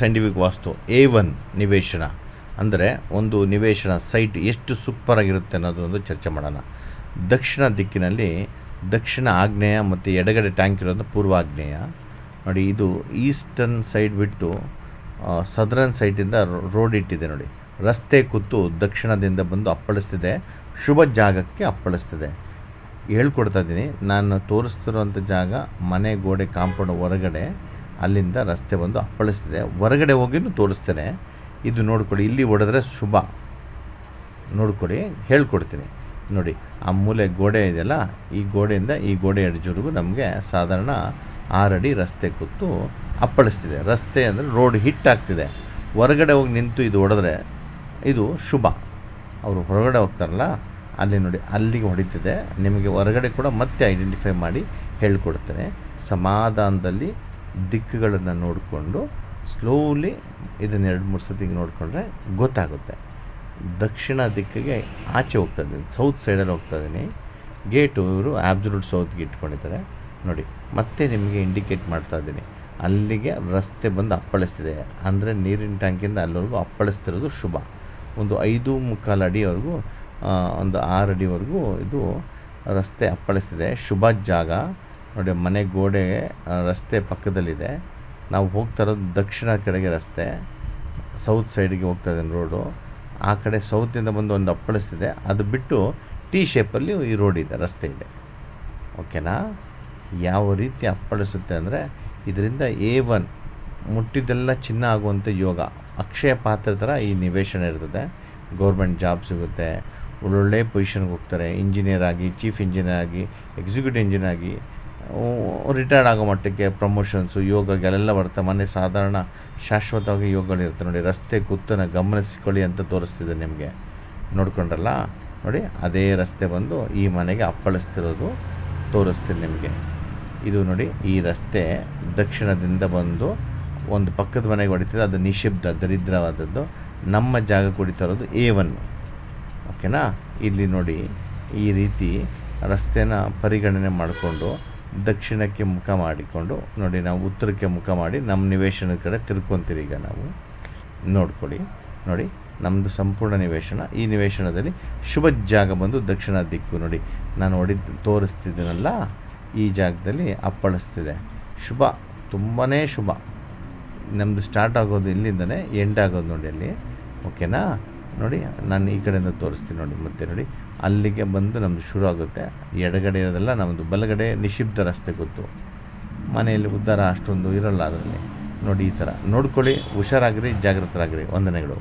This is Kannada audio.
ಸೈಂಟಿಫಿಕ್ ವಾಸ್ತು ಎ ಒನ್ ನಿವೇಶನ ಅಂದರೆ ಒಂದು ನಿವೇಶನ ಸೈಟ್ ಎಷ್ಟು ಸೂಪರಾಗಿರುತ್ತೆ ಅನ್ನೋದು ಒಂದು ಚರ್ಚೆ ಮಾಡೋಣ. ದಕ್ಷಿಣ ದಿಕ್ಕಿನಲ್ಲಿ ದಕ್ಷಿಣ ಆಗ್ನೇಯ ಮತ್ತು ಎಡಗಡೆ ಟ್ಯಾಂಕ್ ಇರೋದು ಪೂರ್ವಾಗ್ನೇಯ. ನೋಡಿ, ಇದು ಈಸ್ಟರ್ನ್ ಸೈಡ್ ಬಿಟ್ಟು ಸದರನ್ ಸೈಟಿಂದ ರೋಡ್ ಇಟ್ಟಿದೆ ನೋಡಿ. ರಸ್ತೆ ಕೂತು ದಕ್ಷಿಣದಿಂದ ಬಂದು ಅಪ್ಪಳಿಸ್ತಿದೆ, ಶುಭ ಜಾಗಕ್ಕೆ ಅಪ್ಪಳಿಸ್ತಿದೆ. ಹೇಳ್ಕೊಡ್ತಾ ಇದ್ದೀನಿ, ನಾನು ತೋರಿಸ್ತಿರುವಂಥ ಜಾಗ ಮನೆ ಗೋಡೆ ಕಾಂಪೌಂಡ್ ಹೊರಗಡೆ. ಅಲ್ಲಿಂದ ರಸ್ತೆ ಬಂದು ಅಪ್ಪಳಿಸ್ತಿದೆ. ಹೊರಗಡೆ ಹೋಗಿನೂ ತೋರಿಸ್ತೇನೆ. ಇದು ನೋಡ್ಕೊಳ್ಳಿ ಇಲ್ಲಿ ಹೊಡೆದ್ರೆ ಶುಭ. ನೋಡಿಕೊಡಿ, ಹೇಳ್ಕೊಡ್ತೀನಿ. ನೋಡಿ, ಆ ಮೂಲೆ ಗೋಡೆ ಇದೆಯಲ್ಲ, ಈ ಗೋಡೆಯಿಂದ ಈ ಗೋಡೆ ಎಡ್ಜವರೆಗೂ ನಮಗೆ ಸಾಧಾರಣ ಆರಡಿ ರಸ್ತೆ ಕೂತು ಅಪ್ಪಳಿಸ್ತಿದೆ. ರಸ್ತೆ ಅಂದರೆ ರೋಡ್ ಹಿಟ್ ಆಗ್ತಿದೆ. ಹೊರಗಡೆ ಹೋಗಿ ನಿಂತು ಇದು ಹೊಡೆದ್ರೆ ಇದು ಶುಭ. ಅವರು ಹೊರಗಡೆ ಹೋಗ್ತಾರಲ್ಲ, ಅಲ್ಲಿ ನೋಡಿ, ಅಲ್ಲಿಗೆ ಹೊಡಿತಿದೆ. ನಿಮಗೆ ಹೊರಗಡೆ ಕೂಡ ಮತ್ತೆ ಐಡೆಂಟಿಫೈ ಮಾಡಿ ಹೇಳ್ಕೊಡ್ತೇನೆ. ಸಮಾಧಾನದಲ್ಲಿ ದಿಕ್ಕುಗಳನ್ನು ನೋಡಿಕೊಂಡು ಸ್ಲೋಲಿ ಇದನ್ನು ಎರಡು, ಮೂರು ಸತಿ ನೋಡಿಕೊಂಡ್ರೆ ಗೊತ್ತಾಗುತ್ತೆ. ದಕ್ಷಿಣ ದಿಕ್ಕಿಗೆ ಆಚೆ ಹೋಗ್ತಾ ಇದ್ದೀನಿ ಸೌತ್ ಸೈಡಲ್ಲಿ ಹೋಗ್ತಾ ಇದ್ದೀನಿ ಗೇಟು ಇವರು ಆಬ್ಸಲ್ಯೂಟ್ ಸೌತ್ಗೆ ಇಟ್ಕೊಂಡಿದ್ದಾರೆ. ನೋಡಿ, ಮತ್ತೆ ನಿಮಗೆ ಇಂಡಿಕೇಟ್ ಮಾಡ್ತಾ ಇದ್ದೀನಿ ಅಲ್ಲಿಗೆ ರಸ್ತೆ ಬಂದು ಅಪ್ಪಳಿಸ್ತಿದೆ. ಅಂದರೆ ನೀರಿನ ಟ್ಯಾಂಕಿಂದ ಅಲ್ಲಿವರೆಗೂ ಅಪ್ಪಳಿಸ್ತಿರೋದು ಶುಭ. ಒಂದು ಐದು ಮುಕ್ಕಾಲು ಅಡಿವರೆಗೂ ಒಂದು ಆರು ಅಡಿವರೆಗೂ ಇದು ರಸ್ತೆ ಅಪ್ಪಳಿಸ್ತಿದೆ. ಶುಭ ಜಾಗ. ನೋಡಿ, ಮನೆ ಗೋಡೆ ರಸ್ತೆ ಪಕ್ಕದಲ್ಲಿದೆ. ನಾವು ಹೋಗ್ತಾ ಇರೋದು ದಕ್ಷಿಣ ಕಡೆಗೆ ರಸ್ತೆ. ಸೌತ್ ಸೈಡಿಗೆ ಹೋಗ್ತಾ ಇದ್ದೇನೆ ರೋಡು ಆ ಕಡೆ ಸೌತಿಂದ ಬಂದು ಒಂದು ಅಪ್ಪಳಿಸ್ತಿದೆ. ಅದು ಬಿಟ್ಟು ಟಿ ಶೇಪಲ್ಲಿ ಈ ರೋಡ್ ಇದೆ, ರಸ್ತೆ ಇದೆ. ಓಕೆನಾ ಯಾವ ರೀತಿ ಅಪ್ಪಳಿಸುತ್ತೆ ಅಂದರೆ, ಇದರಿಂದ ಎ ಒನ್ ಮುಟ್ಟಿದ್ದೆಲ್ಲ ಚಿನ್ನ ಆಗುವಂಥ ಯೋಗ. ಅಕ್ಷಯ ಪಾತ್ರ ಥರ ಈ ನಿವೇಶನ ಇರ್ತದೆ. ಗೌರ್ಮೆಂಟ್ ಜಾಬ್ ಸಿಗುತ್ತೆ. ಒಳ್ಳೊಳ್ಳೆ ಪೊಸಿಷನ್ಗೆ ಹೋಗ್ತಾರೆ. ಇಂಜಿನಿಯರ್ ಆಗಿ ಚೀಫ್ ಇಂಜಿನಿಯರ್ ಆಗಿ ಎಕ್ಸಿಕ್ಯೂಟಿವ್ ಇಂಜಿನಿಯರ್ ಆಗಿ. ರಿಟೈರ್ಡ್ ಆಗೋ ಮಟ್ಟಕ್ಕೆ ಪ್ರಮೋಷನ್ಸು ಯೋಗಗಳೆಲ್ಲ ಬರುತ್ತೆ ಮನೆ ಸಾಧಾರಣ ಶಾಶ್ವತವಾಗಿ ಯೋಗಗಳಿರುತ್ತೆ ನೋಡಿ. ರಸ್ತೆ ಕುತ್ತನ ಗಮನಿಸಿಕೊಳ್ಳಿ ಅಂತ ತೋರಿಸ್ತಿದೆ ನಿಮಗೆ. ನೋಡ್ಕೊಂಡ್ರಲ್ಲ? ನೋಡಿ, ಅದೇ ರಸ್ತೆ ಬಂದು ಈ ಮನೆಗೆ ಅಪ್ಪಳಿಸ್ತಿರೋದು ತೋರಿಸ್ತೀನಿ ನಿಮಗೆ. ಇದು ನೋಡಿ, ಈ ರಸ್ತೆ ದಕ್ಷಿಣದಿಂದ ಬಂದು ಒಂದು ಪಕ್ಕದ ಮನೆಗೆ ಹೊಡಿತಿದೆ. ಅದು ನಿಶಬ್ದ, ದರಿದ್ರವಾದದ್ದು. ನಮ್ಮ ಜಾಗ ಕುಡಿತಾ ಇರೋದು ಎ ಒನ್ ಓಕೆನಾ ಇಲ್ಲಿ ನೋಡಿ, ಈ ರೀತಿ ರಸ್ತೆನ ಪರಿಗಣನೆ ಮಾಡಿಕೊಂಡು ದಕ್ಷಿಣಕ್ಕೆ ಮುಖ ಮಾಡಿಕೊಂಡು, ನೋಡಿ ನಾವು ಉತ್ತರಕ್ಕೆ ಮುಖ ಮಾಡಿ, ನಮ್ಮ ನಿವೇಶನದ ಕಡೆ ತಿರ್ಕೊತೀರಿ ಈಗ ನಾವು. ನೋಡ್ಕೊಳ್ಳಿ, ನೋಡಿ ನಮ್ಮದು ಸಂಪೂರ್ಣ ನಿವೇಶನ. ಈ ನಿವೇಶನದಲ್ಲಿ ಶುಭ ಜಾಗ ಬಂದು ದಕ್ಷಿಣ ದಿಕ್ಕು. ನೋಡಿ, ನಾನು ಹೊಡಿ ತೋರಿಸ್ತಿದ್ದೀನಲ್ಲ, ಈ ಜಾಗದಲ್ಲಿ ಅಪ್ಪಳಿಸ್ತಿದೆ. ಶುಭ ತುಂಬಾ ಶುಭ. ನಮ್ಮದು ಸ್ಟಾರ್ಟ್ ಆಗೋದು ಇಲ್ಲಿಂದನೇ ಎಂಡ್ ಆಗೋದು ನೋಡಿ ಅಲ್ಲಿ. ಓಕೆನಾ ನೋಡಿ, ನಾನು ಈ ಕಡೆಯಿಂದ ತೋರಿಸ್ತೀನಿ ನೋಡಿ, ಮತ್ತೆ ನೋಡಿ. ಅಲ್ಲಿಗೆ ಬಂದು ನಮ್ಮದು ಶುರು ಆಗುತ್ತೆ. ಎಡಗಡೆ ಇರೋದೆಲ್ಲ ನಮ್ಮದು ಬಲಗಡೆ ನಿಶಿಬ್ಧ ರಸ್ತೆ ಗೊತ್ತು. ಮನೆಯಲ್ಲಿ ಉದ್ದಾರ ಅಷ್ಟೊಂದು ಇರಲ್ಲ ಅದರಲ್ಲಿ. ನೋಡಿ, ಈ ಥರ. ನೋಡ್ಕೊಳ್ಳಿ, ಹುಷಾರಾಗಿರಿ ಜಾಗೃತರಾಗಿರಿ ವಂದನೆಗಳು.